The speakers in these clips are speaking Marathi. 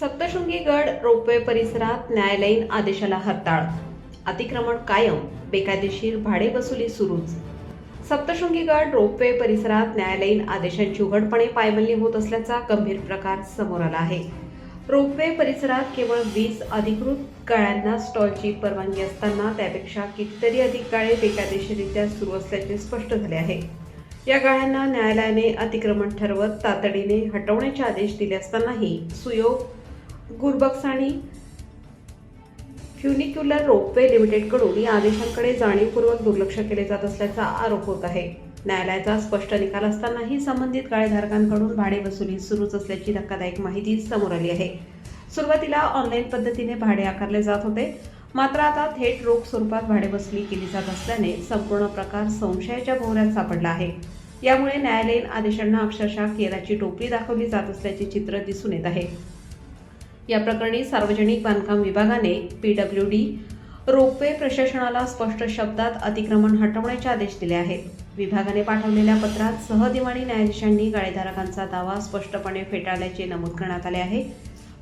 सप्तशृंगी गड रोपवे परिसरात न्यायालयीन आदेशाला हरताळ. अतिक्रमण कायम. बेकायदेशीर भाडे वसुली सुरूच. सप्तशृंगी गड रोपवे परिसरात न्यायालयीन आदेशांची उघडपणे पायमल्ली होत असल्याचा गंभीर प्रकार समोर आला आहे. रोपवे परिसरात केवळ वीस अधिकृत गाळ्यांना स्टॉलची परवानगी असताना त्यापेक्षा कितीतरी अधिक गाळे बेकायदेशीरित्या सुरू असल्याचे स्पष्ट झाले आहे. या गाळ्यांना न्यायालयाने अतिक्रमण ठरवत तातडीने हटवण्याचे आदेश दिले असतानाही सुयोग गुरबक्स आणि फ्युनिक्युलर रोपवे लिमिटेडकडून या आदेशांकडे जाणीवपूर्वक दुर्लक्ष केले जात असल्याचा आरोप होत आहे. न्यायालयाचा स्पष्ट निकाल असतानाही संबंधित गाळेधारकांकडून भाडे वसुली सुरूच असल्याची धक्कादायक माहिती समोर आली आहे. सुरुवातीला ऑनलाईन पद्धतीने भाडे आकारले जात होते. मात्र आता थेट रोख स्वरूपात भाडे वसुली केली जात असल्याने संपूर्ण प्रकार संशयाच्या भोवऱ्यात सापडला आहे. यामुळे न्यायालयीन आदेशांना अक्षरशः केराची टोपली दाखवली जात असल्याचे चित्र दिसून येत आहे. या प्रकरणी सार्वजनिक बांधकाम विभागाने पीडब्ल्यू डी रोपवे प्रशासनाला स्पष्ट शब्दात अतिक्रमण हटवण्याचे आदेश दिले आहेत. विभागाने पाठवलेल्या पत्रात सहदिवाणी न्यायाधीशांनी गाळेधारकांचा दावा स्पष्टपणे फेटाळल्याचे नमूद करण्यात आले आहे.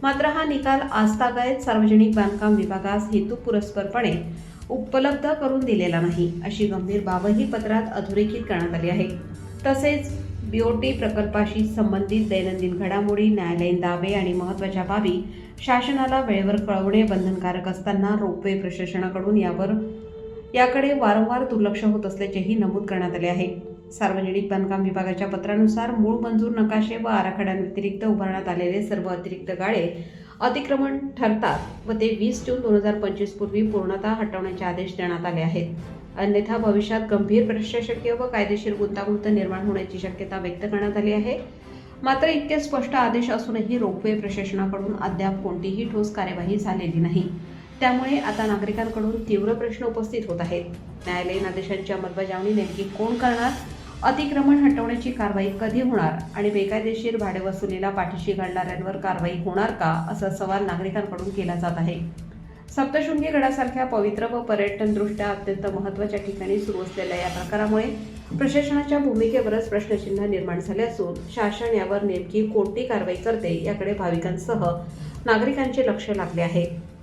मात्र हा निकाल आजतागायत सार्वजनिक बांधकाम विभागास हेतुपुरस्परपणे उपलब्ध करून दिलेला नाही अशी गंभीर बाबही पत्रात अधोरेखित करण्यात आली आहे. तसेच बीओटी प्रकल्पाशी संबंधित दैनंदिन घडामोडी न्यायालयीन दावे आणि महत्त्वाच्या बाबी शासनाला वेळेवर कळवणे बंधनकारक असताना रोपवे प्रशासनाकडून यावर याकडे वारंवार दुर्लक्ष होत असल्याचेही नमूद करण्यात आले आहे. सार्वजनिक बांधकाम विभागाच्या पत्रानुसार मूळ मंजूर नकाशे व आराखड्यांव्यतिरिक्त उभारण्यात आलेले सर्व अतिरिक्त गाळे अतिक्रमण ठरतात. व ते वीस जून दोन हजार पंचवीस पूर्वी पूर्णतः हटवण्याचे आदेश देण्यात आले आहेत. अन्यथा भविष्यात गंभीर प्रशासकीय व कायदेशीर गुंतागुंत निर्माण होण्याची शक्यता व्यक्त करण्यात आली आहे. मात्र इतके स्पष्ट आदेश असूनही रोपवे प्रशासनाकडून अद्याप कोणतीही ठोस कार्यवाही झालेली नाही. त्यामुळे आता नागरिकांकडून तीव्र प्रश्न उपस्थित होत आहेत. न्यायालयीन आदेशांची अंमलबजावणी नेमकी कोण करणार? अतिक्रमण हटवण्याची कारवाई कधी होणार आणि बेकायदेशीर भाडेवसुलीला पाठीशी घालणाऱ्यांवर कारवाई होणार का असा सवाल नागरिकांकडून केला जात आहे. सप्तशृंगी गडासारख्या पवित्र व पर्यटनदृष्ट्या अत्यंत महत्त्वाच्या ठिकाणी सुरू असलेल्या या प्रकारामुळे प्रशासनाच्या भूमिकेवरच प्रश्नचिन्ह निर्माण झाले असून शासन यावर नेमकी कोणती कारवाई करते याकडे भाविकांसह नागरिकांचे लक्ष लागले आहे.